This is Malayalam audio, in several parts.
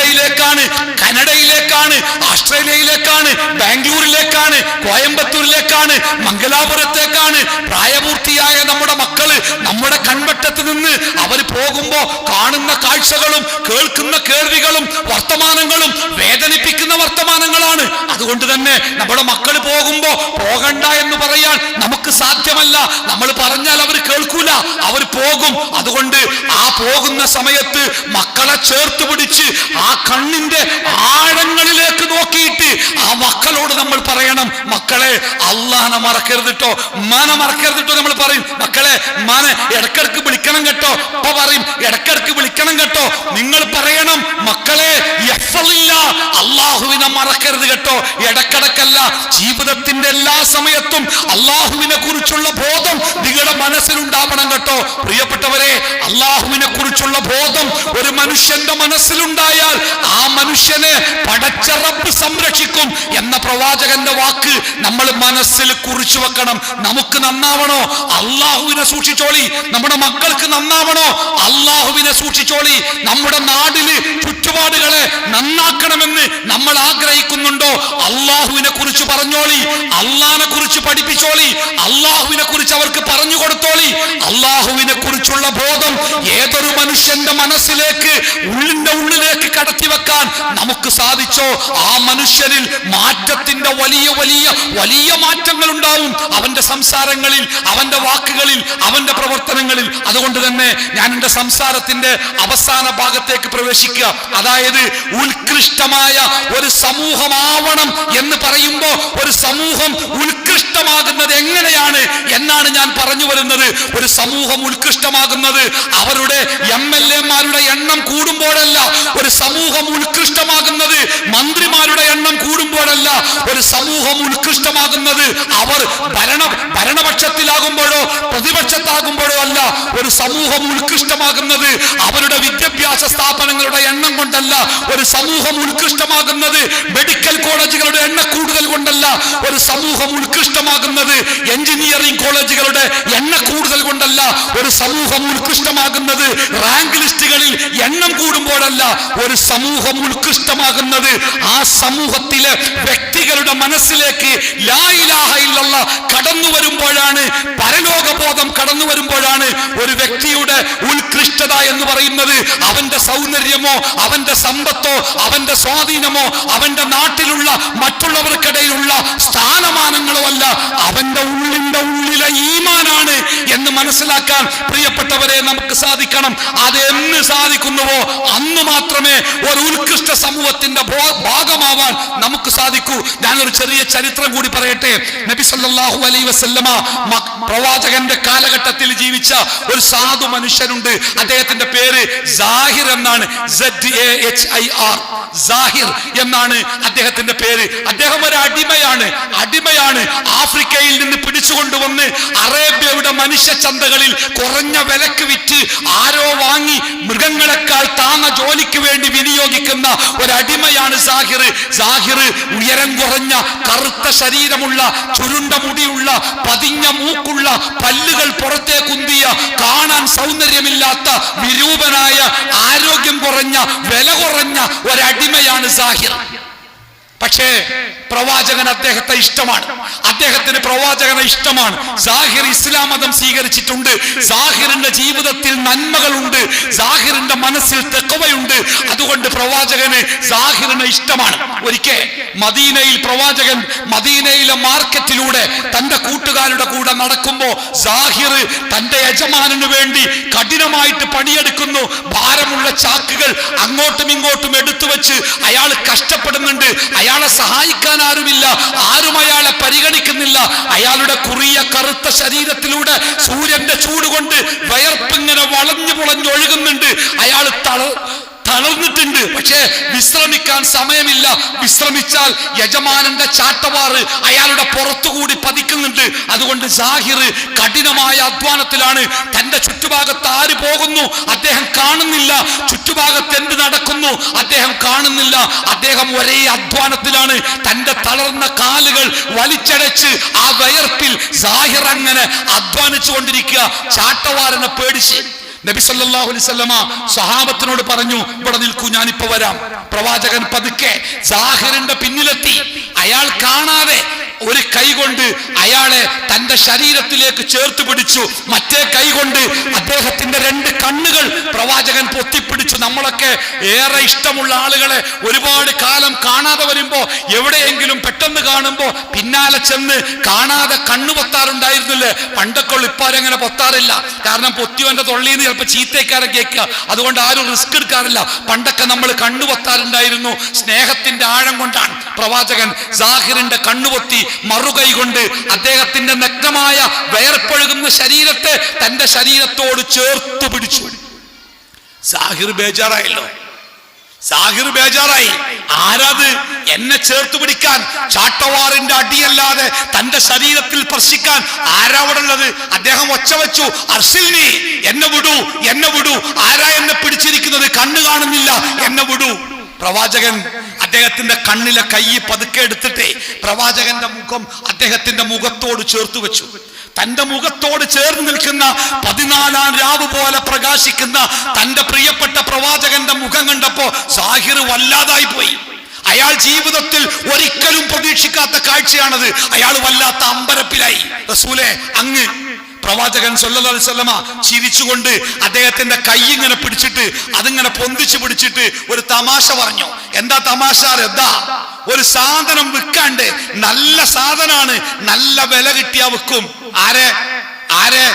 കെയിലേക്കാണ് കനഡയിലേക്കാണ് ഓസ്ട്രേലിയയിലേക്കാണ് ബാംഗ്ലൂരിലേക്കാണ് കോയമ്പത്തൂരിലേക്കാണ് മംഗലാപുരത്തേക്കാണ് പ്രായപൂർത്തിയായ നമ്മുടെ മക്കൾ നമ്മുടെ കൺവട്ടത്ത് നിന്ന് അവർ പോകുമ്പോ കാണുന്ന കാഴ്ചകളും കേൾക്കുന്ന കേൾവികളും വർത്തമാനങ്ങളും വേദനിപ്പിക്കുന്ന വർത്തമാനങ്ങളാണ്. അതുകൊണ്ട് തന്നെ നമ്മുടെ മക്കൾ പോകുമ്പോ പോകണ്ട എന്ന് പറയാൻ നമുക്ക് സാധ്യമല്ല. നമ്മൾ പറഞ്ഞാൽ അവർ കേൾക്കൂല. അവർ പോകും. അതുകൊണ്ട് ആ പോകുന്ന സമയത്ത് മക്കളെ ചേർത്ത് പിടിച്ച് ആ കണ്ണിന്റെ ആഴങ്ങളിലേക്ക് നോക്കിയിട്ട് ആ മക്കളോട് നമ്മൾ പറയണം. മക്കളെ അള്ളാഹനെ മറക്കരുത് മന മറക്കരുതിട്ടോ നമ്മൾ പറയും. മക്കളെ മന ഇടക്കിടക്ക് വിളിക്കണം കേട്ടോ. ഇപ്പൊ പറയും ഇടക്കിടക്ക് വിളിക്കണം കേട്ടോ. നിങ്ങൾ പറയണം മക്കളെ അള്ളാഹുവിനെ മറക്കരുത് കേട്ടോ. ഇടക്കിടക്കല്ല ജീവിതത്തിന്റെ എല്ലാ സമയത്തും അള്ളാഹുവിനെ കുറിച്ചുള്ള ബോധം നിങ്ങളുടെ മനസ്സിലുണ്ടാവണം കേട്ടോ. പ്രിയപ്പെട്ടവരെ അള്ളാഹുവിനെ കുറിച്ചുള്ള ബോധം ഒരു മനുഷ്യന്റെ മനസ്സിലുണ്ടായാൽ ആ മനുഷ്യനെ പടച്ച റബ്ബ് സംരക്ഷിക്കും എന്ന പ്രവാചകന്റെ വാക്ക് നമ്മൾ മനസ്സിൽ കുറിച്ചു വെക്കണം. നമുക്ക് നന്നാവണോ? അള്ളാഹുവിനെ സൂക്ഷിച്ചോളി. നമ്മുടെ മക്കൾക്ക് നന്നാവണോ? അള്ളാഹുവിനെ സൂക്ഷിച്ചോളി. നമ്മുടെ നാടിൽ ചുറ്റുപാടുകളെ നന്നാക്കണമെന്ന് നമ്മൾ ആഗ്രഹിക്കുന്നുണ്ടോ. അള്ളാഹുവിനെ കുറിച്ച് പറഞ്ഞോളി. അള്ളാഹിനെ കുറിച്ച് പഠിപ്പിച്ചോളി. അള്ളാഹുവിനെ കുറിച്ച് അവർക്ക് പറഞ്ഞു കൊടുത്തോളി. അള്ളാഹുവിനെ കുറിച്ചുള്ള ബോധം ഏതൊരു മനുഷ്യന്റെ മനസ്സിലേക്ക് ഉള്ളിന്റെ ഉള്ളിലേക്ക് കടത്തി വെക്കാൻ നമുക്ക് സാധിച്ചോ? ആ മനുഷ്യനിൽ മാറ്റത്തിന്റെ വലിയ വലിയ വലിയ മാറ്റങ്ങൾ ഉണ്ടാവും അവന്റെ സംസാരങ്ങളിൽ അവന്റെ വാക്കുകളിൽ അവന്റെ പ്രവർത്തനങ്ങളിൽ. അതുകൊണ്ട് തന്നെ ഞാൻ എന്റെ സംസാരത്തിന്റെ അവസാന ഭാഗത്തേക്ക് പ്രവേശിക്കുക. അതായത് ഉത്കൃഷ്ടമായ ഒരു സമൂഹമാവണം എന്ന് പറയുമ്പോ ഒരു സമൂഹം ഉത്കൃഷ്ടമാകുന്നത് എങ്ങനെയാണ് എന്നാണ് ഞാൻ പറഞ്ഞു വരുന്നത്. ഒരു സമൂഹം ഉത്കൃഷ്ടമാകുന്നത് അവരുടെ എം എൽ എമാരുടെ എണ്ണം കൂടുമ്പോഴല്ല. ഒരു സമൂഹം ഉത്കൃഷ്ടമാകുന്നത് മന്ത്രിമാരുടെ എണ്ണം കൂടുമ്പോഴല്ല. ഒരു സമൂഹം ഉത്കൃഷ്ടമാകുന്നത് അവർ ഭരണ ഭരണപക്ഷത്തിലാകുമ്പോഴോ പ്രതിപക്ഷത്താകുമ്പോഴോ അല്ല. ഒരു സമൂഹം ഉത്കൃഷ്ടമാകുന്നത് അവരുടെ വിദ്യാഭ്യാസ സ്ഥാപനങ്ങളുടെ എണ്ണം കൊണ്ടല്ല. ഒരു സമൂഹം ഉത്കൃഷ്ടമാകുന്നത് മെഡിക്കൽ കോളേജുകളുടെ എണ്ണ കൂടുതൽ കൊണ്ടല്ല ഒരു സമൂഹം ഉത്കൃഷ്ടമാകുന്നത്. എഞ്ചിനീയറിംഗ് കോളേജുകളുടെ എണ്ണ കൂടുതൽ കൊണ്ടല്ല ഒരു സമൂഹം ഉത്കൃഷ്ടമാകുന്നത്. റാങ്ക് ലിസ്റ്റുകളിൽ എണ്ണം കൂടുമ്പോഴല്ല ഒരു സമൂഹം ഉത്കൃഷ്ടമാകുന്നത്. ആ സമൂഹത്തിലെ വ്യക്തികളുടെ മനസ്സിലേക്ക് കടന്നു വരുമ്പോഴാണ് പരലോകബോധം കടന്നു വരുമ്പോഴാണ് ഒരു വ്യക്തിയുടെ ഉത്കൃഷ്ടത എന്ന് പറയുന്നത്. അവന്റെ സൗന്ദര്യമോ അവന്റെ സമ്പത്തോ അവന്റെ സ്വാധീനമോ അവന്റെ നാട്ടിലുള്ള മറ്റുള്ളവർക്കിടയിലുള്ള സ്ഥാനമാനങ്ങളോ അല്ല അവന്റെ ഉള്ളിന്റെ ഉള്ളിലെ ഈമാനാണ് എന്ന് മനസ്സിലാക്കാൻ പ്രിയപ്പെട്ടവരെ നമുക്ക് സാധിക്കണം. അതെന്ന് സാധിക്കുന്നുവോ? അന്ന് മാത്രമേ ഒരു ഉത്കൃഷ്ട സമൂഹത്തിന്റെ ഭാഗമാവാൻ നമുക്ക് സാധിക്കൂ. ഞാനൊരു ചെറിയ ചരിത്രം കൂടി പറയട്ടെ. നബി സല്ലാഹു അലൈ വസല്ലമ പ്രവാചകന്റെ കാലഘട്ടത്തിൽ ജീവിച്ച ഒരു സാധു മനുഷ്യനുണ്ട്. അദ്ദേഹത്തിന്റെ പേര് സാഹിർ എന്നാണ്. സാഹിർ എന്നാണ് അദ്ദേഹത്തിന്റെ പേര്. അദ്ദേഹം ഒരു അടിമയാണ്. അടിമയാണ്. ആഫ്രിക്കയിൽ നിന്ന് പിടിച്ചുകൊണ്ടുവന്ന് അറേബ്യയുടെ മനുഷ്യ ചന്തകളിൽ കുറഞ്ഞ വിലക്ക് വിറ്റ് ആരോ വാങ്ങി മൃഗങ്ങളെക്കാൾ താന്ന ജോലിക്ക് വേണ്ടി വിനിയോഗിക്കുന്ന ഒരു അടിമയാണ് സാഹിർ. സാഹിർ ഉയരം കുറഞ്ഞ കറുത്ത ശരീരമുള്ള ചുരുണ്ട മുടിയുള്ള പതിഞ്ഞ മൂക്കുള്ള പല്ലുകൾ പുറത്തേക്കുന്തിയ കാണാൻ സൗന്ദര്യമില്ലാത്ത വിരൂപനായ ആരോഗ്യം കുറഞ്ഞ വില കുറഞ്ഞ ഒരടിമയാണ് സാഹിർ. പക്ഷേ പ്രവാചകൻ അദ്ദേഹത്തെ ഇഷ്ടമാണ്. അദ്ദേഹത്തിന് പ്രവാചകനെ ഇഷ്ടമാണ്. സാഹിർ ഇസ്ലാം മതം സ്വീകരിച്ചിട്ടുണ്ട്. സാഹിറിന്റെ ജീവിതത്തിൽ നന്മകളുണ്ട്. സാഹിറിന്റെ മനസ്സിൽ തെക്കവയുണ്ട്. അതുകൊണ്ട് പ്രവാചകന് സാഹിറിനെ ഇഷ്ടമാണ്. ഒരിക്കൽ മദീനയിൽ പ്രവാചകൻ മദീനയിലെ മാർക്കറ്റിലൂടെ തന്റെ കൂട്ടുകാരുടെ കൂടെ നടക്കുമ്പോ സാഹിർ തന്റെ യജമാനന് വേണ്ടി കഠിനമായിട്ട് പണിയെടുക്കുന്നു. ഭാരമുള്ള ചാക്കുകൾ അങ്ങോട്ടും ഇങ്ങോട്ടും എടുത്തു വെച്ച് അയാൾ കഷ്ടപ്പെടുന്നുണ്ട്. അയാളെ സഹായിക്കാൻ ആരുമില്ല. ആരും അയാളെ പരിഗണിക്കുന്നില്ല. അയാളുടെ കുറിയ കറുത്ത ശരീരത്തിലൂടെ സൂര്യന്റെ ചൂട് കൊണ്ട് വയർപ്പിങ്ങനെ വളഞ്ഞു പുളഞ്ഞൊഴുകുന്നുണ്ട്. അയാൾ തള തളർന്നിട്ടുണ്ട്. പക്ഷേ വിശ്രമിക്കാൻ സമയമില്ല. വിശ്രമിച്ചാൽ യജമാനന്റെ ചാട്ടവാറ് അയാളുടെ പുറത്തുകൂടി പതിക്കുന്നുണ്ട്. അതുകൊണ്ട് ജാഹിർ കഠിനമായ അധ്വാനത്തിലാണ്. തന്റെ ചുറ്റുഭാഗത്ത് ആര് പോകുന്നു അദ്ദേഹം കാണുന്നില്ല. ചുറ്റുഭാഗത്ത് എന്ത് നടക്കുന്നു അദ്ദേഹം കാണുന്നില്ല. അദ്ദേഹം ഒരേ അധ്വാനത്തിലാണ്. തന്റെ തളർന്ന കാലുകൾ വലിച്ചടച്ച് ആ വയർപ്പിൽ ജാഹിർ അങ്ങനെ അധ്വാനിച്ചു കൊണ്ടിരിക്കുക ചാട്ടവാരനെ പേടിച്ച് നബി സല്ലല്ലാഹു അലൈഹി വസല്ലമ സഹാബത്തിനോട് പറഞ്ഞു ഇവിടെ നിൽക്കൂ ഞാനിപ്പോ വരാം. പ്രവാചകൻ പതുക്കെ സാഹിറിന്റെ പിന്നിലെത്തി. അയാൾ കാണാതെ ഒരു കൈ കൊണ്ട് അയാളെ തന്റെ ശരീരത്തിലേക്ക് ചേർത്ത് പിടിച്ചു. മറ്റേ കൈ കൊണ്ട് അദ്ദേഹത്തിന്റെ രണ്ട് കണ്ണുകൾ പ്രവാചകൻ പൊത്തിപ്പിടിച്ചു. നമ്മളൊക്കെ ഏറെ ഇഷ്ടമുള്ള ആളുകളെ ഒരുപാട് കാലം കാണാതെ വരുമ്പോ എവിടെയെങ്കിലും പെട്ടെന്ന് കാണുമ്പോ പിന്നാലെ ചെന്ന് കാണാതെ കണ്ണു പൊത്താറുണ്ടായിരുന്നില്ലേ. പണ്ടൊക്കെ ഇപ്പാരങ്ങനെ പൊത്താറില്ല. കാരണം പൊത്തിയോന്റെ തൊള്ളിയിൽ നിന്ന് ചിലപ്പോ ചീത്തക്കാരെ കേൾക്കുക. അതുകൊണ്ട് ആരും റിസ്ക് എടുക്കാറില്ല. പണ്ടൊക്കെ നമ്മൾ കണ്ണു പൊത്താറുണ്ടായിരുന്നു. സ്നേഹത്തിന്റെ ആഴം കൊണ്ടാണ് പ്രവാചകൻ സാഹിറിന്റെ കണ്ണുപൊത്തി മറുകൈ കൊണ്ട് അദ്ദേഹത്തിന്റെ നഗ്നമായ വേർപ്പൊഴുകുന്ന ശരീരത്തെ തന്റെ ശരീരത്തോട് ചേർത്ത് പിടിച്ചു. സാഹിർ ബേജാറായല്ലോ. സാഹിർ ബേജാറായി. ആരാത് എന്നെ ചേർത്ത് പിടിക്കാൻ ചാട്ടവാറിന്റെ അടിയല്ലാതെ തന്റെ ശരീരത്തിൽ സ്പർശിക്കാൻ ആരാവിടുള്ളത്? അദ്ദേഹം ഒച്ച വെച്ചു അർസിൽനി എന്നെ വിടൂ എന്നെ വിടൂ. ആരാ എന്നെ പിടിച്ചിരിക്കുന്നത്? കണ്ണു കാണുന്നില്ല എന്നെ വിടൂ. പ്രവാചകൻ അദ്ദേഹത്തിന്റെ കണ്ണിലെ കൈ പതുക്കെ എടുത്തിട്ടേ പ്രവാചകന്റെ മുഖം അദ്ദേഹത്തിന്റെ മുഖത്തോട് ചേർത്ത് വെച്ചു. തന്റെ മുഖത്തോട് ചേർന്ന് നിൽക്കുന്ന പതിനാലാം രാവ് പോലെ പ്രകാശിക്കുന്ന തന്റെ പ്രിയപ്പെട്ട പ്രവാചകന്റെ മുഖം കണ്ടപ്പോ സാഹിർ വല്ലാതായി പോയി. അയാൾ ജീവിതത്തിൽ ഒരിക്കലും പ്രതീക്ഷിക്കാത്ത കാഴ്ചയാണത്. അയാൾ വല്ലാത്ത അമ്പരപ്പിലായി. റസൂലെ അങ്ങ് പ്രവാചകൻ വസല്ലമ ചിരിച്ചുകൊണ്ട് അദ്ദേഹത്തിന്റെ കൈ ഇങ്ങനെ പിടിച്ചിട്ട് അതിങ്ങനെ പൊന്തിച്ചു പിടിച്ചിട്ട് ഒരു തമാശ പറഞ്ഞു. എന്താ തമാശ എന്താ ഒരു സാധനം വിൽക്കാണ്ട് നല്ല സാധനാണ് നല്ല വില കിട്ടിയാ വിൽക്കും. ആരെ? ആരെ?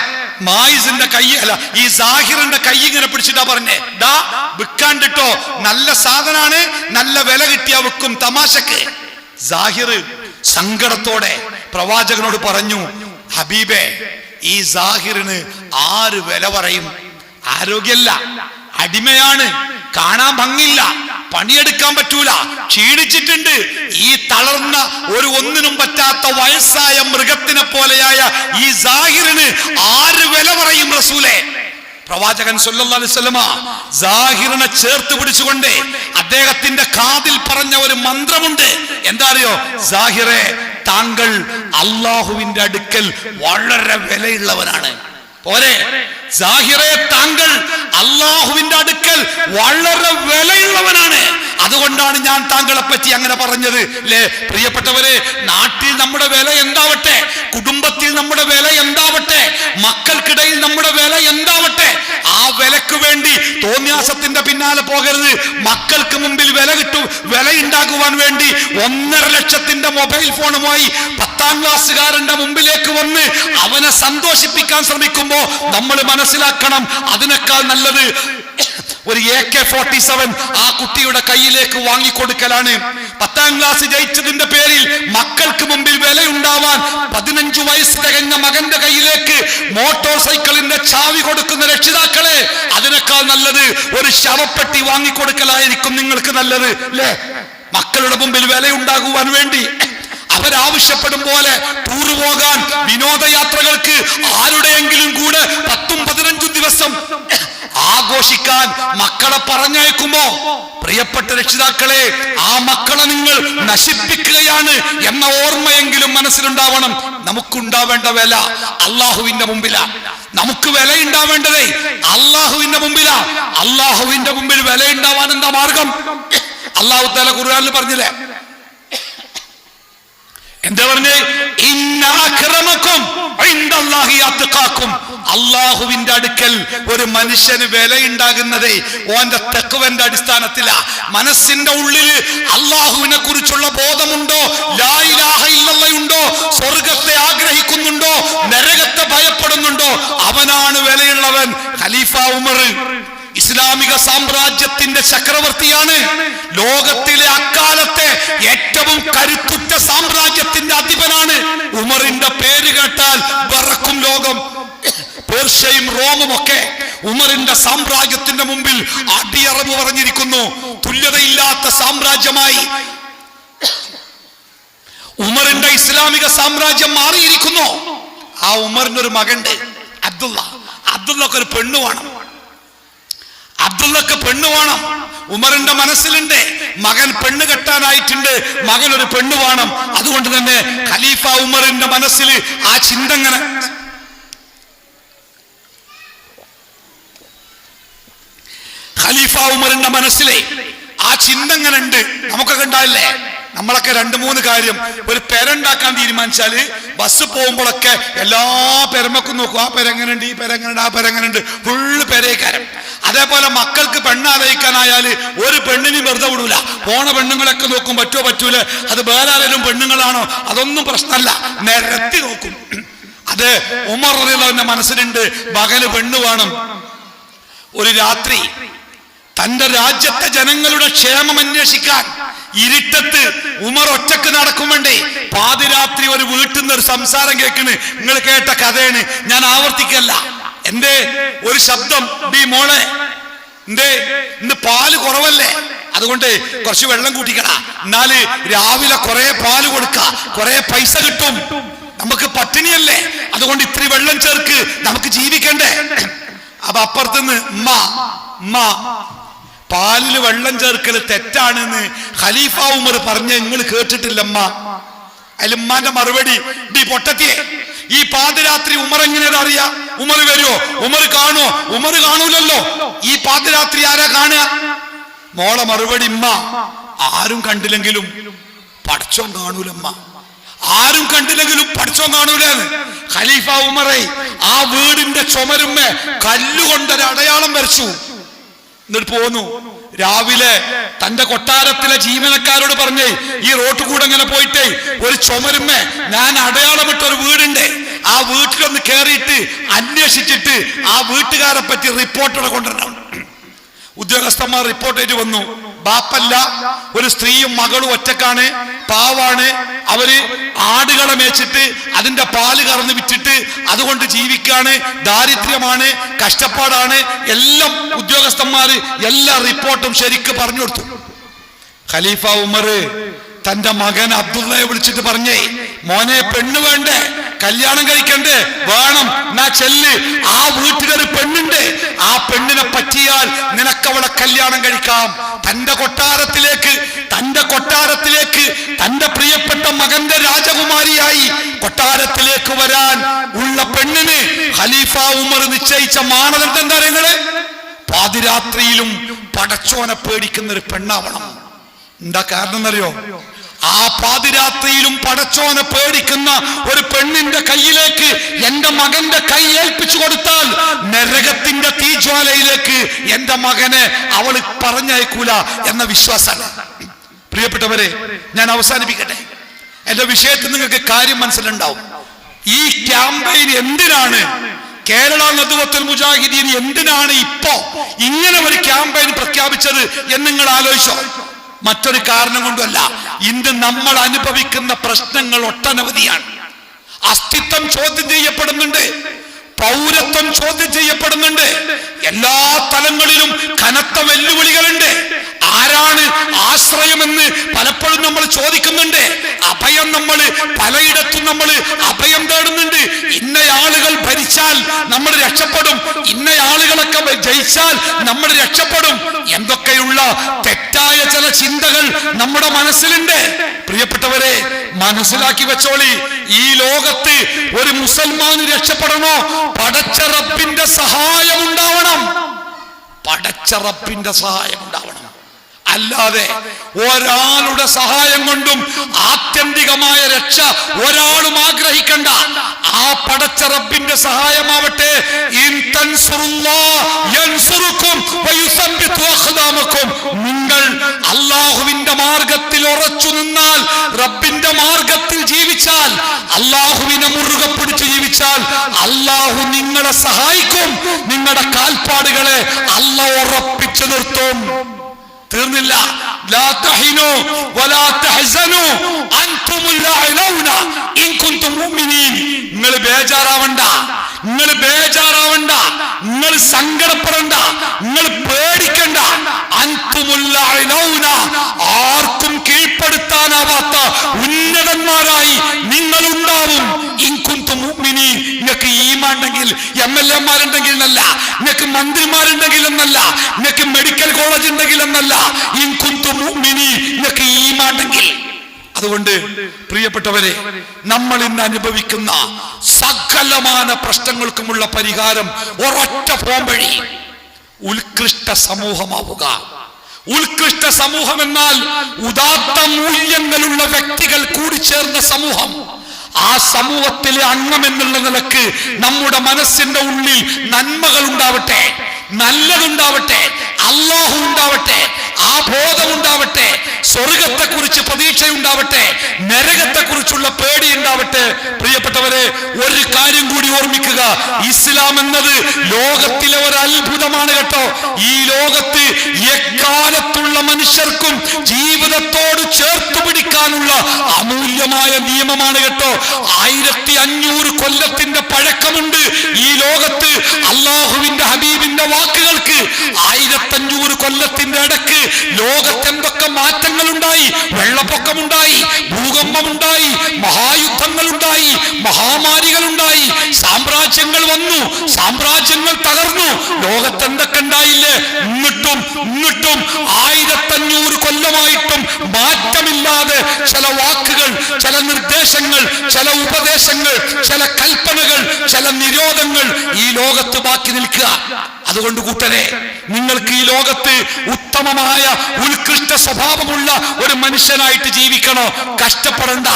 മായിസിന്റെ കൈ അല്ല ഈ സാഹിറിന്റെ കൈ ഇങ്ങനെ പിടിച്ചിട്ടാ പറഞ്ഞേ. ദാ വിൽക്കാണ്ടിട്ടോ നല്ല സാധനാണ് നല്ല വില കിട്ടിയാ വിൽക്കും തമാശക്ക്. സാഹിർ സങ്കടത്തോടെ പ്രവാചകനോട് പറഞ്ഞു ഹബീബേ ഈ സാഹിറിന് ആര് വില പറയും? ആരോഗ്യല്ല അടിമയാണ് കാണാൻ ഭംഗില്ല പണിയെടുക്കാൻ പറ്റൂല ക്ഷീണിച്ചിട്ടുണ്ട്. ഈ തളർന്ന ഒരു ഒന്നിനും പറ്റാത്ത വയസ്സായ മൃഗത്തിനെ പോലെയായ ഈ സാഹിറിന് ആര് വില പറയും റസൂലെ? പ്രവാചകൻ സാഹിറിനെ ചേർത്ത് പിടിച്ചുകൊണ്ട് അദ്ദേഹത്തിന്റെ കാതിൽ പറഞ്ഞ ഒരു മന്ത്രമുണ്ട്. എന്താ അറിയോ? താങ്കൾ അള്ളാഹുവിന്റെ അടുക്കൽ വളരെ വിലയുള്ളവനാണ് പോരെ? ജാഹിറെ താങ്കൾ അള്ളാഹുവിന്റെ അടുക്കൽ വളരെ വിലയുള്ളവനാണ്. അതുകൊണ്ടാണ് ഞാൻ താങ്കളെ പറ്റി അങ്ങനെ പറഞ്ഞത്. അല്ലേ പ്രിയപ്പെട്ടവരെ നാട്ടിൽ നമ്മുടെ വില എന്താവട്ടെ? കുടുംബത്തിൽ നമ്മുടെ വില എന്താവട്ടെ? മക്കൾക്കിടയിൽ നമ്മുടെ വില എന്താവട്ടെ? ആ വിലക്ക് വേണ്ടി തോന്നിയാസത്തിന്റെ പിന്നാലെ പോകരുത്. മക്കൾക്ക് മുമ്പിൽ വില കിട്ടും. വില ഉണ്ടാക്കുവാൻ വേണ്ടി ഒന്നര ലക്ഷത്തിന്റെ മൊബൈൽ ഫോണുമായി പത്താം ക്ലാസ്സുകാരന്റെ മുമ്പിലേക്ക് വന്ന് അവനെ സന്തോഷിപ്പിക്കാൻ ശ്രമിക്കുമ്പോ നമ്മൾ മനസ്സിലാക്കണം അതിനേക്കാൾ നല്ലത് ഒരു എ കെ ഫോർട്ടി സെവൻ ആ കുട്ടിയുടെ കയ്യിലേക്ക് വാങ്ങിക്കൊടുക്കലാണ്. പത്താം ക്ലാസ് ജയിച്ചതിന്റെ പേരിൽ മക്കൾക്ക് മുമ്പിൽ വിലയുണ്ടാവാൻ പതിനഞ്ചു വയസ്സ് തികഞ്ഞ മകന്റെ കയ്യിലേക്ക് മോട്ടോർ സൈക്കിളിന്റെ ചാവി കൊടുക്കുന്ന രക്ഷിതാക്കളെ അതിനേക്കാൾ നല്ലത് ഒരു ശവപ്പെട്ടി വാങ്ങിക്കൊടുക്കലായിരിക്കും നിങ്ങൾക്ക് നല്ലത്. അല്ലേ മക്കളുടെ മുമ്പിൽ വിലയുണ്ടാകുവാൻ വേണ്ടി. അവരാവശ്യപ്പെടും പോലെ ടൂർ പോകാൻ വിനോദയാത്രകൾക്ക് ആരുടെയെങ്കിലും കൂടെ പത്തും പതിനഞ്ചും ദിവസം ആഘോഷിക്കാൻ മക്കളെ പറഞ്ഞയക്കുമോ? പ്രിയപ്പെട്ട രക്ഷിതാക്കളെ ആ മക്കളെ നിങ്ങൾ നശിപ്പിക്കുകയാണ് എന്ന ഓർമ്മയെങ്കിലും മനസ്സിലുണ്ടാവണം. നമുക്കുണ്ടാവേണ്ട വില അള്ളാഹുവിന്റെ മുമ്പിലാ. നമുക്ക് വില ഉണ്ടാവേണ്ടതേ അള്ളാഹുവിന്റെ മുമ്പിലാ. അള്ളാഹുവിന്റെ മുമ്പിൽ വില ഉണ്ടാവാൻ എന്താ മാർഗം? അള്ളാഹു താല പറഞ്ഞില്ലേ എന്താ പറഞ്ഞേ? ഇന്ന അക്രമക്കും ഇൻദല്ലാഹി അത്ഖാക്കും. അള്ളാഹുവിന്റെ അടുക്കൽ ഒരു മനുഷ്യന് വിലയുണ്ടാകുന്നത് ഓന്റെ തെക്കുവന്റെ അടിസ്ഥാനത്തിലാ. മനസ്സിന്റെ ഉള്ളിൽ അള്ളാഹുവിനെ കുറിച്ചുള്ള ബോധമുണ്ടോ? ഇല്ലല്ലയുണ്ടോ? സ്വർഗത്തെ ആഗ്രഹിക്കുന്നുണ്ടോ? നരകത്തെ ഭയപ്പെടുന്നുണ്ടോ? അവനാണ് വിലയുള്ളവൻ ഖലീഫ ഉമർ. ഇസ്ലാമിക സാമ്രാജ്യത്തിന്റെ ചക്രവർത്തിയാണ്. ലോകത്തിലെ അക്കാലത്തെ ഏറ്റവും കരുത്തുറ്റ സാമ്രാജ്യത്തിന്റെ അധിപനാണ്. ഉമറിന്റെ പേര് കേട്ടാൽ വറക്കും ലോകം. പേർഷ്യയും റോമും ഒക്കെ ഉമറിന്റെ സാമ്രാജ്യത്തിന്റെ മുമ്പിൽ അടിയറവ് പറഞ്ഞിരിക്കുന്നു. തുല്യതയില്ലാത്ത സാമ്രാജ്യമായി. ഉമറിന്റെ ഇസ്ലാമിക സാമ്രാജ്യം മാറിയിരിക്കുന്നു. ആ ഉമറിന്റെ ഒരു മകണ്ട് അബ്ദുള്ള. അബ്ദുള്ളക്ക് ഒരു പെണ്ണു വേണം. അബ്ദുള്ളക്ക് പെണ്ണ് വേണം. ഉമറിന്റെ മനസ്സിലുണ്ട്. മകൻ പെണ്ണ് കെട്ടാനായിട്ടുണ്ട്. മകൻ ഒരു പെണ്ണ് വേണം. അതുകൊണ്ട് തന്നെ ഖലീഫ ഉമറിന്റെ മനസ്സിൽ ആ ചിന്ത ഇങ്ങനെ. ഖലീഫ ഉമറിന്റെ മനസ്സിലെ ആ ചിന്ത എങ്ങനെ ഉണ്ട്. നമുക്കൊക്കെ ഉണ്ടായില്ലേ? നമ്മളൊക്കെ രണ്ട് മൂന്ന് കാര്യം ഒരു പെരണ്ടാക്കാൻ തീരുമാനിച്ചാൽ ബസ് പോകുമ്പോഴൊക്കെ എല്ലാ പെരമക്കും നോക്കും. ആ പെരെങ്ങനുണ്ട് ഈ പെരെങ്ങനുണ്ട് ആ പെരെങ്ങനുണ്ട്. ഫുള്ള് പെരേക്കാരം. അതേപോലെ മക്കൾക്ക് പെണ്ണാലോചിക്കാനായാൽ ഒരു പെണ്ണിനും വെറുതെ വിടൂല. പോണ പെണ്ണുങ്ങളൊക്കെ നോക്കും പറ്റുമോ പറ്റൂല. അത് വേറെ ആരെങ്കിലും പെണ്ണുങ്ങളാണോ? അതൊന്നും പ്രശ്നമല്ല. നിരത്തി നോക്കും. അത് ഉമർ റളിയല്ലാഹുവിന്റെ മനസ്സിലുണ്ട്. പകൽ പെണ്ണ് വേണം. ഒരു രാത്രി തന്റെ രാജ്യത്തെ ജനങ്ങളുടെ ക്ഷേമം അന്വേഷിക്കാൻ ഇരുട്ടത്ത് ഉമർ ഒറ്റയ്ക്ക് നടക്കും പാതിരാത്രി ഒരു വീട്ടിൽ നിന്ന് ഒരു സംസാരം കേൾക്കണ്. നിങ്ങൾ കേട്ട കഥയാണ്. ഞാൻ ആവർത്തിക്കല്ല. എന്റെ ഒരു ശബ്ദം. ഡി മോളെ. എന്തേ? ഇന്ന് പാൽ കുറവല്ലേ? അതുകൊണ്ട് കുറച്ച് വെള്ളം കൂട്ടിക്കട എന്നാൽ രാവിലെ കുറെ പാൽ കൊടുക്ക. കുറെ പൈസ കിട്ടും. നമുക്ക് പട്ടിണിയല്ലേ? അതുകൊണ്ട് ഇത്തിരി വെള്ളം ചേർക്ക്. നമുക്ക് ജീവിക്കണ്ടേ? അപ്പൊ അപ്പുറത്തുനിന്ന് ഉമ്മ ഉമ്മ പാലിൽ വെള്ളം ചേർക്കൽ തെറ്റാണെന്ന് ഖലീഫ ഉമർ പറഞ്ഞ നിങ്ങൾ കേട്ടിട്ടില്ലമ്മ. അലിമ്മാന്റെ മറുപടി ഡി പൊട്ടത്തിയെ ഈ പാതിരാത്രി ഉമർ എങ്ങനെ അറിയാ? ഉമർ വരുമോ ഉമർ കാണുമോ ഉമർ കാണൂലല്ലോ. ഈ പാതിരാത്രി ആരാ കാണുക? മോളെ മറുപടി ഉമ്മ ആരും കണ്ടില്ലെങ്കിലും പടച്ചോൻ കാണൂലമ്മ. ആരും കണ്ടില്ലെങ്കിലും പഠിച്ചോ കാണൂലെന്ന്. ഖലീഫ ഉമറെ ആ വീടിന്റെ ചുമരുമ്മ കല്ലുകൊണ്ടൊരു അടയാളം വരച്ചു. എന്നിട്ട് പോന്നു. രാവിലെ തന്റെ കൊട്ടാരത്തിലെ ജീവനക്കാരോട് പറഞ്ഞേ ഈ റോട്ട് കൂടെ ഇങ്ങനെ പോയിട്ടേ ഒരു ചുമരുമ്മ ഞാൻ അടയാളമിട്ട ഒരു വീടുണ്ട്. ആ വീട്ടിലൊന്ന് കേറിയിട്ട് അന്വേഷിച്ചിട്ട് ആ വീട്ടുകാരെ പറ്റി റിപ്പോർട്ടോടെ കൊണ്ടുവരണം. ഉദ്യോഗസ്ഥന്മാർ റിപ്പോർട്ട് ചെയ്തു വന്നു. ബാപ്പല്ല ഒരു സ്ത്രീയും മകളും ഒറ്റക്കാണ് പാവാണ്. അവർ ആടുകളെ മേച്ചിട്ട് അതിന്റെ പാൽ കറന്ന് വിറ്റിട്ട് അതുകൊണ്ട് ജീവിക്കാണ്. ദാരിദ്ര്യമാണ് കഷ്ടപ്പാടാണ്. എല്ലാം ഉദ്യോഗസ്ഥന്മാര് എല്ലാ റിപ്പോർട്ടും ശരിക്ക് പറഞ്ഞു കൊടുത്തു. ഖലീഫ ഉമർ തന്റെ മകൻ അബ്ദുള്ളയെ വിളിച്ചിട്ട് പറഞ്ഞേ മോനെ പെണ്ണ് വേണ്ടേ? കല്യാണം കഴിക്കണ്ടേ? വേണം. എന്നാ ചെല്ല്. ആ വീട്ടിലൊരു പെണ്ണുണ്ട്. ആ പെണ്ണിനെ പറ്റിയാൽ നിനക്കവളെ കല്യാണം കഴിക്കാം. തന്റെ കൊട്ടാരത്തിലേക്ക് തന്റെ കൊട്ടാരത്തിലേക്ക് തന്റെ പ്രിയപ്പെട്ട മകന്റെ രാജകുമാരിയായി കൊട്ടാരത്തിലേക്ക് വരാൻ ഉള്ള പെണ്ണിന് ഖലീഫ ഉമർ നിശ്ചയിച്ച മാനദണ്ഡം എന്താ നിങ്ങൾ? പാതിരാത്രിയിലും പടച്ചോനെ പേടിക്കുന്ന ഒരു പെണ്ണാവണം. എന്താ കാരണം എന്നറിയോ? ആ പാതിരാത്രിയിലും പടച്ചോനെ പേടിക്കുന്ന ഒരു പെണ്ണിന്റെ കയ്യിലേക്ക് എന്റെ മകന്റെ കൈ ഏൽപ്പിച്ചു കൊടുത്താൽ നരകത്തിന്റെ തീജ്വാലയിലേക്ക് എന്റെ മകനെ അവൾ പറഞ്ഞയക്കൂല എന്ന വിശ്വാസമാണ്. പ്രിയപ്പെട്ടവരെ ഞാൻ അവസാനിപ്പിക്കട്ടെ. എന്റെ വിഷയത്തിൽ നിങ്ങൾക്ക് കാര്യം മനസ്സിലുണ്ടാവും. ഈ ക്യാമ്പയിൻ എന്തിനാണ്? കേരള നദുവത്തുൽ മുജാഹിദീൻ എന്തിനാണ് ഇപ്പോ ഇങ്ങനെ ഒരു ക്യാമ്പയിൻ പ്രഖ്യാപിച്ചത് എന്ന് നിങ്ങൾ ആലോചിച്ചോ. മറ്റൊരു കാരണം കൊണ്ടല്ല ഇന്ന് നമ്മൾ അനുഭവിക്കുന്ന പ്രശ്നങ്ങൾ ഒട്ടനവധിയാണ്. അസ്തിത്വം ചോദ്യം ചെയ്യപ്പെടുന്നുണ്ട്. പൗരത്വം ചോദ്യം ചെയ്യപ്പെടുന്നുണ്ട്. എല്ലാ തലങ്ങളിലും കനത്ത വെല്ലുവിളികളുണ്ട്. ആരാണ് ആശ്രയമെന്ന് പലപ്പോഴും നമ്മൾ ചോദിക്കുന്നുണ്ട്. അഭയം നമ്മൾ പലയിടത്തും നമ്മൾ അഭയം തേടുന്നുണ്ട്. ഇന്ന ആളുകൾ ഭരിച്ചാൽ നമ്മൾ രക്ഷപ്പെടും. ഇന്ന ആളുകളൊക്കെ ജയിച്ചാൽ നമ്മൾ രക്ഷപ്പെടും. എന്തൊക്കെയുള്ള തെറ്റായ ചില ചിന്തകൾ നമ്മുടെ മനസ്സിലുണ്ട്. പ്രിയപ്പെട്ടവരെ മനസ്സിലാക്കി വെച്ചോളി. ഈ ലോകത്ത് ഒരു മുസൽമാന് രക്ഷപ്പെടണോ? പടച്ച റബ്ബിന്റെ സഹായം ഉണ്ടാവണം. പടച്ച റബ്ബിന്റെ സഹായം ഉണ്ടാവണം. അല്ലാതെ ഒരാളുടെ സഹായം കൊണ്ടും ആത്യന്തികമായ രക്ഷ ഒരാളും ആഗ്രഹിക്കണ്ട. ആ പടച്ച റബ്ബിന്റെ സഹായമാവട്ടെ. നിങ്ങൾ അള്ളാഹുവിന്റെ മാർഗത്തിൽ ഉറച്ചു നിന്നാൽ റബ്ബിന്റെ മാർഗത്തിൽ ജീവിച്ചാൽ അള്ളാഹുവിനെ മുറുകെ പിടിച്ച് ജീവിച്ചാൽ അള്ളാഹു നിങ്ങളെ സഹായിക്കും. നിങ്ങളുടെ കാൽപ്പാടുകളെ അല്ല ഉറപ്പിച്ചു നിർത്തും. തീർന്നില്ല. നിങ്ങൾ ബേജാറാവണ്ട. നിങ്ങൾ ബേജാറാവണ്ട. നിങ്ങൾ സങ്കടപ്പെടണ്ട. നിങ്ങൾ പേടിക്കണ്ട. അൻതുമുൽ അലൗന ആർക്കും കീഴ്പ്പെടുത്താനാവാത്ത ഉന്നതന്മാരായി നിങ്ങൾ ഉണ്ടാവും ഇൻ കുൻതും മുഅ്മിനീൻ. നിങ്ങൾക്ക് ഈമാണ്ടെങ്കിൽ എം എൽ എമാരുണ്ടെങ്കിൽ എന്നല്ല. നിങ്ങൾക്ക് മന്ത്രിമാരുണ്ടെങ്കിൽ എന്നല്ല. നിങ്ങൾക്ക് മെഡിക്കൽ കോളേജ് ഉണ്ടെങ്കിൽ എന്നല്ല. നിങ്ങൾക്ക് ഈമാണ്ടെങ്കിൽ. അതുകൊണ്ട് പ്രിയപ്പെട്ടവരെ നമ്മൾ ഇന്ന് അനുഭവിക്കുന്ന സകലമാന പ്രശ്നങ്ങൾക്കുമുള്ള പരിഹാരം ഒരൊറ്റ ഫോം വഴി ഉത്കൃഷ്ട സമൂഹമാവുക. ഉത്കൃഷ്ട സമൂഹം എന്നാൽ ഉദാത്ത മൂല്യങ്ങളുള്ള വ്യക്തികൾ കൂടി ചേർന്ന സമൂഹം. ആ സമൂഹത്തിലെ അംഗം എന്നുള്ള നിലയ്ക്ക് നമ്മുടെ മനസ്സിന്റെ ഉള്ളിൽ നന്മകൾ ഉണ്ടാവട്ടെ നല്ലതുണ്ടാവട്ടെ അള്ളാഹു ഉണ്ടാവട്ടെ ആ ബോധമുണ്ടാവട്ടെ സ്വർഗത്തെ കുറിച്ച് പ്രതീക്ഷയുണ്ടാവട്ടെ നരകത്തെ കുറിച്ചുള്ള പേടി ഉണ്ടാവട്ടെ പ്രിയപ്പെട്ടവരെ ഒരു കാര്യം കൂടി ഓർമ്മിക്കുക. ഇസ്ലാം എന്നത് ലോകത്തിലെ ഒരു അത്ഭുതമാണ് കേട്ടോ. ഈ ലോകത്ത് എക്കാലത്തുള്ള മനുഷ്യർക്കും ജീവിതത്തോട് ചേർത്ത് പിടിക്കാനുള്ള അമൂല്യമായ നിയമമാണ് കേട്ടോ. ആയിരത്തി അഞ്ഞൂറ് കൊല്ലത്തിന്റെ പഴക്കമുണ്ട് ഈ ലോകത്ത്. അള്ളാഹുവിന്റെ ഹബീബിന്റെ വാക്കുകൾക്ക് ആയിരത്തഞ്ഞൂറ് കൊല്ലത്തിന്റെ ഇടയ്ക്ക് ലോകത്ത് മാറ്റങ്ങളുണ്ടായി? വെള്ളപ്പൊക്കമുണ്ടായി ഭൂകമ്പമുണ്ടായി മഹായുദ്ധങ്ങളുണ്ടായി മഹാമാരികളുണ്ടായി. സാമ്രാജ്യങ്ങൾ വന്നു സാമ്രാജ്യങ്ങൾ തകർന്നു. ലോകത്തെന്തൊക്കെ ഉണ്ടായില്ലേ? എന്നിട്ടും എന്നിട്ടും ആയിരത്തഞ്ഞൂറ് കൊല്ലമായിട്ടും മാറ്റമില്ലാതെ ചില വാക്കുകൾ ചില നിർദ്ദേശങ്ങൾ ചില ഉപദേശങ്ങൾ ചില കൽപ്പനകൾ ചില നിരോധങ്ങൾ ഈ ലോകത്ത് ബാക്കി നിൽക്കുക. അതുകൊണ്ട് കൂട്ടരെ നിങ്ങൾക്ക് ഈ ലോകത്ത് ഉത്തമമായ ഉത്കൃഷ്ട സ്വഭാവമുള്ള ഒരു മനുഷ്യനായിട്ട് ജീവിക്കണോ? കഷ്ടപ്പെടണ്ട.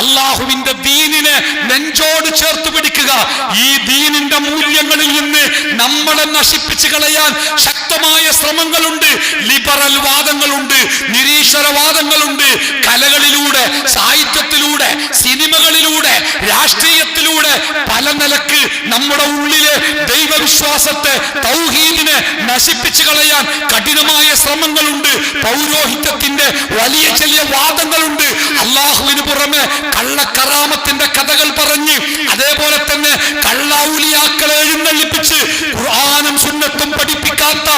അള്ളാഹുവിന്റെ ദീനിനെ നെഞ്ചോട് ചേർത്ത് പിടിക്കുക. ഈ ദീനിന്റെ മൂല്യങ്ങളിൽ നിന്ന് നമ്മളെ നശിപ്പിച്ചു കളയാൻ ശക്തമായ ശ്രമങ്ങളുണ്ട്. ലിബറൽ വാദങ്ങളുണ്ട്. നിരീശ്വരവാദങ്ങളുണ്ട്. കലകളിലൂടെ സാഹിത്യത്തിലൂടെ സിനിമകളിലൂടെ രാഷ്ട്രീയത്തിലൂടെ പല നിലയ്ക്ക് നമ്മുടെ ഉള്ളിലെ ദൈവവിശ്വാസത്തെ തൗഹീദിനെ നശിപ്പിച്ചു കളയാൻ കഠിനമായ ശ്രമങ്ങളുണ്ട്. പൗരോഹിത്യത്തിന്റെ വലിയ ചെറിയ വാദങ്ങളുണ്ട്. അള്ളാഹുവിന് പുറമെ കള്ളക്കറാമത്തിന്റെ കഥകൾ പറഞ്ഞ് അതേപോലെ തന്നെ കള്ളൗലിയാക്കളെ എഴുന്നള്ളിപ്പിച്ച് ഖുർആാനും സുന്നത്തും പഠിപ്പിക്കാത്ത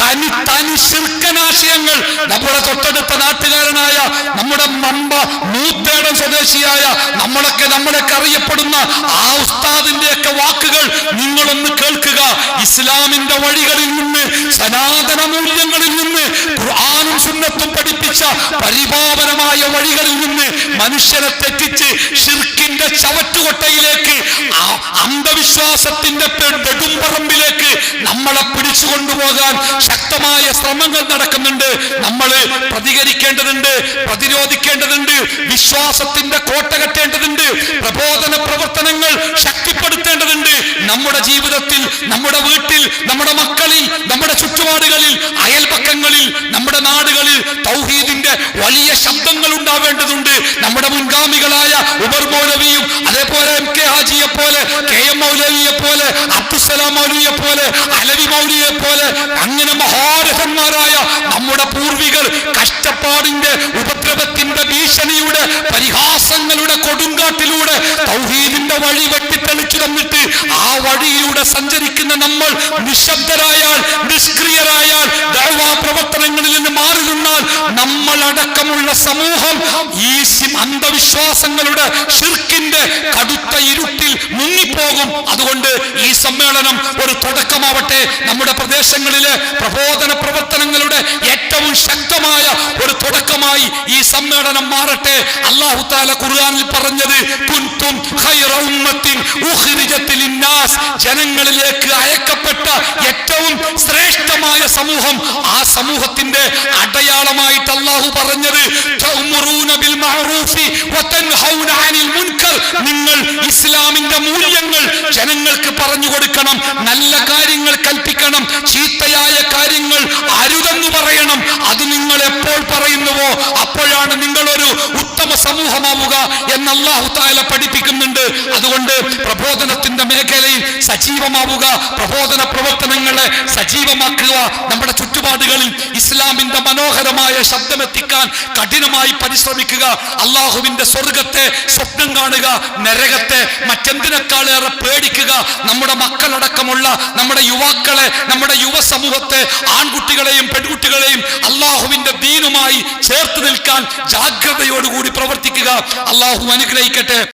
കനി തനി ശിർക്കനാശയങ്ങൾ നമ്മുടെ തൊട്ടടുത്ത നാട്ടുകാരനായ നമ്മുടെ മമ്പ മൂത്തേടം സ്വദേശിയായ നമ്മളൊക്കെ നമ്മളൊക്കെ അറിയപ്പെടുന്ന ആ ഉസ്താദിന്റെ ഒക്കെ വാക്കുകൾ നിങ്ങളൊന്ന് കേൾക്കുക. ഇസ്ലാമിന്റെ വഴികളിൽ നിന്ന് സനാതന മൂല്യങ്ങളിൽ നിന്ന് ഖുർആാനും സുന്നത്തും പഠിപ്പിച്ച പരിപാവനമായ വഴികളിൽ നിന്ന് മനുഷ്യനെ തെറ്റിച്ച് ഷിർക്കിന്റെ ചവറ്റുകൊട്ടയിലേക്ക് അന്ധവിശ്വാസത്തിന്റെ പെടുംപറമ്പിലേക്ക് നമ്മളെ പിടിച്ചു കൊണ്ടുപോകാൻ ശക്തമായ ശ്രമങ്ങൾ നടക്കുന്നുണ്ട്. നമ്മൾ പ്രതികരിക്കേണ്ടതുണ്ട് പ്രതിരോധിക്കേണ്ടതുണ്ട് വിശ്വാസത്തിന്റെ കോട്ട കെട്ടേണ്ടതുണ്ട് പ്രബോധന പ്രവർത്തനങ്ങൾ ശക്തിപ്പെടുത്തേണ്ടതുണ്ട്. നമ്മുടെ ജീവിതത്തിൽ നമ്മുടെ വീട്ടിൽ നമ്മുടെ മക്കളിൽ നമ്മുടെ ചുറ്റുപാടുകളിൽ അയൽപക്കങ്ങളിൽ നമ്മുടെ നാടുകളിൽ വലിയ ശബ്ദങ്ങൾ ഉണ്ടാവേണ്ടതുണ്ട്. നമ്മുടെ മുൻഗാമികളായ ഉമർ മോലവിയും അതേപോലെ എം കെ ഹാജിയെ പോലെ മൗലവിയെ പോലെ അബ്ദുസലാം മൗലവിയെ പോലെ അലവി മൗലിയെ പോലെ അങ്ങനെ മഹാരഥന്മാരായ നമ്മുടെ പൂർവികൾ കഷ്ടപ്പാടിന്റെ ഉപദ്രവത്തിന്റെ ഭീഷണിയുടെ പരിഹാസങ്ങളുടെ കൊടുങ്കാട്ടിലൂടെ തൗഹീദിന്റെ വഴി വെട്ടിത്തെളിച്ചു തന്നിട്ട് ആ വഴിയിലൂടെ സഞ്ചരിക്കുന്ന നമ്മൾ നിശബ്ദരായാൽ നിഷ്ക്രിയരായാൽ ദൈവാ പ്രവർത്തനങ്ങളിൽ നിന്ന് മാറി നിന്നാൽ നമ്മൾ അടക്കമുള്ള സമൂഹം ഈ അന്ധവിശ്വാസങ്ങളുടെ ഷിർക്കിന്റെ കടുത്ത ഇരുട്ടിൽ അതുകൊണ്ട് ഈ സമ്മേളനം ഒരു തുടക്കമാവട്ടെ. നമ്മുടെ പ്രദേശങ്ങളിലെ പ്രബോധന പ്രവർത്തനങ്ങളുടെ ഏറ്റവും ശക്തമായ ഒരു തുടക്കമായി ഈ സമ്മേളനം മാറട്ടെ. അള്ളാഹു താല ഖുർആനിൽ പറഞ്ഞത് ജനങ്ങളിലേക്ക് അയക്കപ്പെട്ട ഏറ്റവും ശ്രേഷ്ഠമായ സമൂഹം ആ സമൂഹത്തിന്റെ അടയാളമായിട്ട് അള്ളാഹു പറഞ്ഞത് ബിൽ മഅറൂഫി അനിൽ മുൻകർ. നിങ്ങൾ ഇസ്ലാമിന്റെ മൂല്യങ്ങൾ ജനങ്ങൾക്ക് പറഞ്ഞു കൊടുക്കണം നല്ല കാര്യങ്ങൾ കൽപ്പിക്കണം ചീത്തയായ കാര്യങ്ങൾ അരുതെന്ന് പറയണം അത് നിങ്ങൾ എപ്പോൾ പറയുന്നുവോ അപ്പോഴാണ് നിങ്ങളൊരു ഉത്തമ സമൂഹമാവുക എന്ന് അള്ളാഹു താല പഠിപ്പിക്കുന്നുണ്ട്. അതുകൊണ്ട് പ്രബോധനത്തിന്റെ മേഖലയിൽ സജീവമാവുക പ്രബോധന പ്രവർത്തനങ്ങളെ സജീവമാക്കുക നമ്മുടെ ചുറ്റുപാടുകളിൽ ഇസ്ലാമിന്റെ മനോഹരമായ ശബ്ദമെത്തിക്കാൻ കഠിനമായി പരിശ്രമിക്കുക അള്ളാഹുവിന്റെ സ്വർഗത്തെ സ്വപ്നം കാണുക നരകത്തെ മറ്റെന്തിനേക്കാളേറെ പേടിക്കുക നമ്മുടെ മക്കളടക്കമുള്ള നമ്മുടെ യുവാക്കളെ നമ്മുടെ യുവ സമൂഹത്തെ ആൺകുട്ടികളെയും പെൺകുട്ടികളെയും അള്ളാഹുവിന്റെ ദീനുമായി ചേർത്ത് നിൽക്കാൻ ജാഗ്രതയോടുകൂടി പ്രവർത്തിക്കുക. അള്ളാഹു അനുഗ്രഹിക്കട്ടെ.